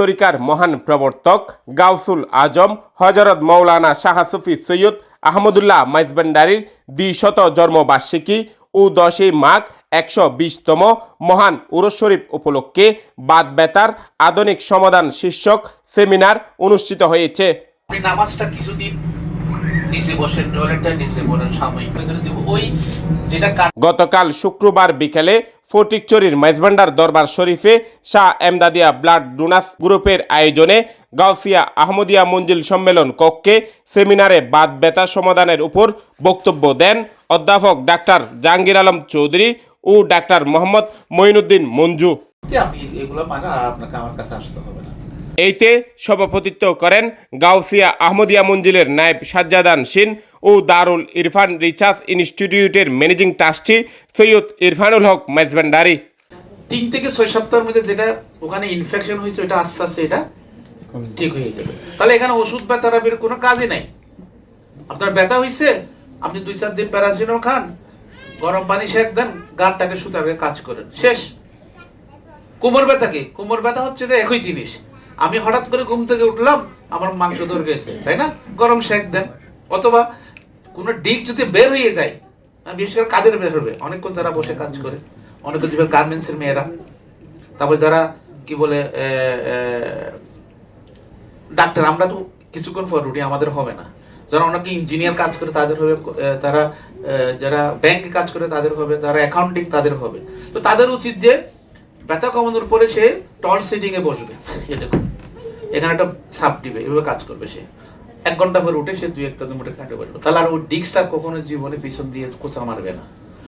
তরিকার মহান প্রবর্তক গাউসুল আজম হজরত মৌলানা শাহ সুফি সৈয়দ আহমদুল্লাহ মাইজভান্ডারির দ্বিশত জন্মবার্ষিকী ও দশই মাঘ একশো বিশতম মহান উরস শরীফ উপলক্ষে বাদ বেতার আধুনিক সমাধান শীর্ষক সেমিনার অনুষ্ঠিত হয়েছে। নামাজটা কিছুদিন গতকাল শুক্রবার বিকেলে ফটিকচুরির মাইজভান্ডার দরবার শরীফে শাহ এমদাদিয়া ব্লাড ডোনাস গ্রুপের আয়োজনে গাউসিয়া আহমদিয়া মঞ্জিল সম্মেলন কক্ষে সেমিনারে বাদ ব্যথা সমাধানের উপর বক্তব্য দেন অধ্যাপক ডাক্তার জাহাঙ্গীর আলম চৌধুরী ও ডাক্তার মোহাম্মদ মঈনুদ্দিন মঞ্জু। মানে এইতে সভাপতিত্ব করেন গাউসিয়া আহমদিয়া মঞ্জিলের নায়েব সাজ্জাদান সিন ও দারুল ইরফান রিসার্চ ইনস্টিটিউটের ম্যানেজিং ট্রাস্টি সৈয়দ ইরফানুল হক মেজভান্ডারি তিন থেকে ছয় সপ্তাহের মধ্যে যেটা ওখানে ইনফেকশন হয়েছে, ওটা আস্তে আস্তে এটা ঠিক হয়ে যাবে। তাহলে এখানে ওষুধ বা থেরাপির কোনো কাজই নাই। আপনার ব্যথা হয়েছে, আপনি দুই, চার দিন প্যারাসিটামল খান, গরম পানি সেক দেন, গাঁটটাকে সুতাকে কাজ করেন। শেষ। কোমর ব্যথা কি? কোমর ব্যথা হচ্ছে যে একই জিনিস। আমি হঠাৎ করে ঘুম থেকে উঠলাম, আমার মাংস ধরে গেছে, তাই না? গরম সেক দেন। অথবা কোনো ডিক যদি বের হয়ে যায় বিশেষ করে কাদের বের হবে? অনেকক্ষণ যারা বসে কাজ করে, অনেকে যেভাবে গার্মেন্টস এর মেয়েরা। তারপর যারা, কি বলে ডাক্তার আমরা তো কিছুক্ষণ পর উঠি, আমাদের হবে না। যারা অনেকে ইঞ্জিনিয়ার কাজ করে, তাদের হবে তারা যারা ব্যাংকে কাজ করে, তাদের হবে যারা অ্যাকাউন্টিং তাদের হবে। তো তাদের উচিত যে, ব্যথা কমানোর পরে সে টল সিটিং এ বসবে। এ দেখুন, এখানে একটা সাপ দিবে, এভাবে কাজ করবে সে। এক ঘণ্টা পরে উঠে সে দুই একটা দুমুটে কাটে বসবে তাহলে আর ওই ডিস্কটা কখনো জীবনে পিছন দিয়ে কোচা মারবে না।